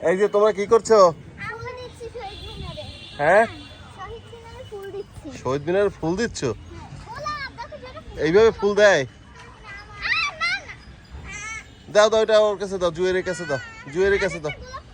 এই যে তোমরা কি করছ? হ্যাঁ? শহীদ মিনারে ফুল দিচ্ছি। ফুল এইভাবে ফুল দেয়? দাও দাও এটা ওর কাছে দাও জুয়েলের কাছে দাও। জুয়েলের কাছে দাও। গোলাপ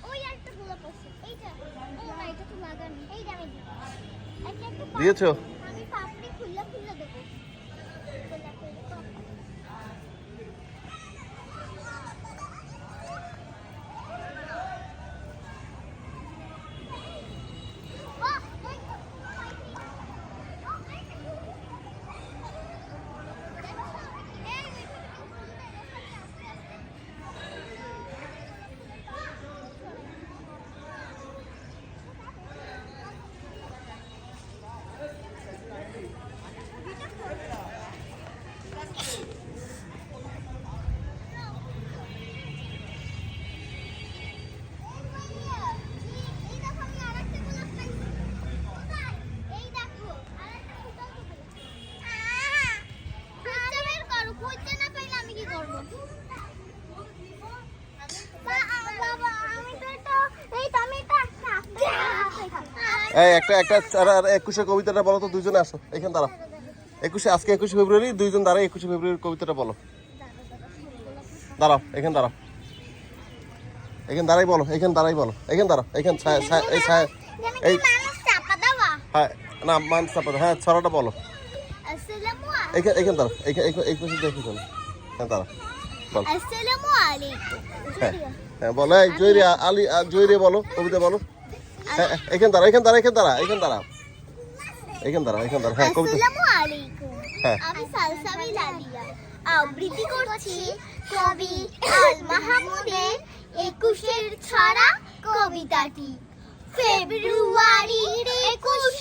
এই একটা একটা একুশে কবিতাটা বলো তো দুইজনে আসো এখানে দাঁড়াও। একুশে আজকে একুশে ফেব্রুয়ারি দুইজন দাঁড়াই একুশে ফেব্রুয়ারির কবিতাটা বলো। দাঁড়াও এখানে দাঁড়াও। এখানে দাঁড়াই বলো এখানে দাঁড়াই বলো এখানে দাঁড়াও এখানে এই ছায়া এই মানুষ হ্যাঁ না মান চাপাতে হ্যাঁ ছড়াটা বলো। এখানে এখানে দাঁড়াও এখানে এই পাশে দেখি শোনো হ্যাঁ দাঁড়াও বলো। হ্যাঁ হ্যাঁ বলো জয়রে আলি জয়রে বলো কবিতা বলো। এখানে দাঁড়া এখান দাঁড়া এখান দাঁড়া এখান দাঁড়া এখান দাঁড়া এখান দাঁড়া হ্যাঁ কবিতা হ্যাঁ। আমি সালসাবি লালিয়া আবৃত্তি করছি কবি আল মাহমুদের একুশের ছড়া কবিতাটি। ফেব্রুয়ারির একুশ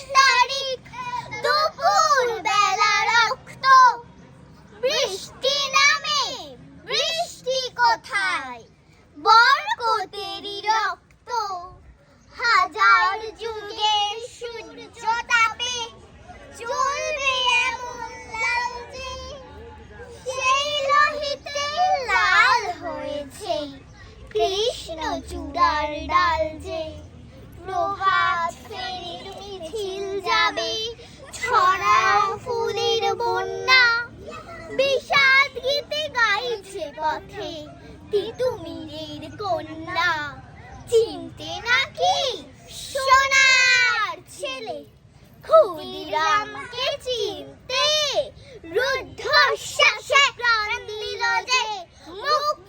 কৃষ্ণ চূড়ার ডাল যে প্রভাত ফেরির মিছিল যাবে ছড়া ফুলের বন্যা। বিষাদ গীতে গাইছে পথে তিতুমিরের কন্যা। চিনতে নাকি সোনার ছেলে? ক্ষুদিরামকে চিনতে রুদ্ধশ্বাসে প্রাণ দিল যে মুক্ত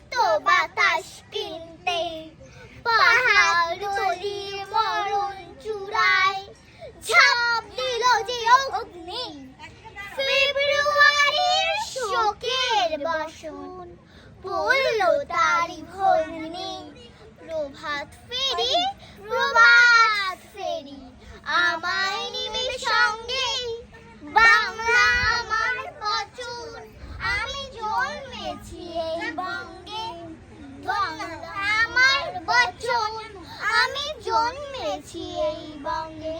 পড়ল তারি ভরণী প্রভাত ফেরি প্রভাত ফেরি, আমায় নিমের সঙ্গে। বাংলা আমার বচন আমি জন্মেছি এই বঙ্গে। বাংলা আমার বচন আমি জন্মেছি এই বঙ্গে।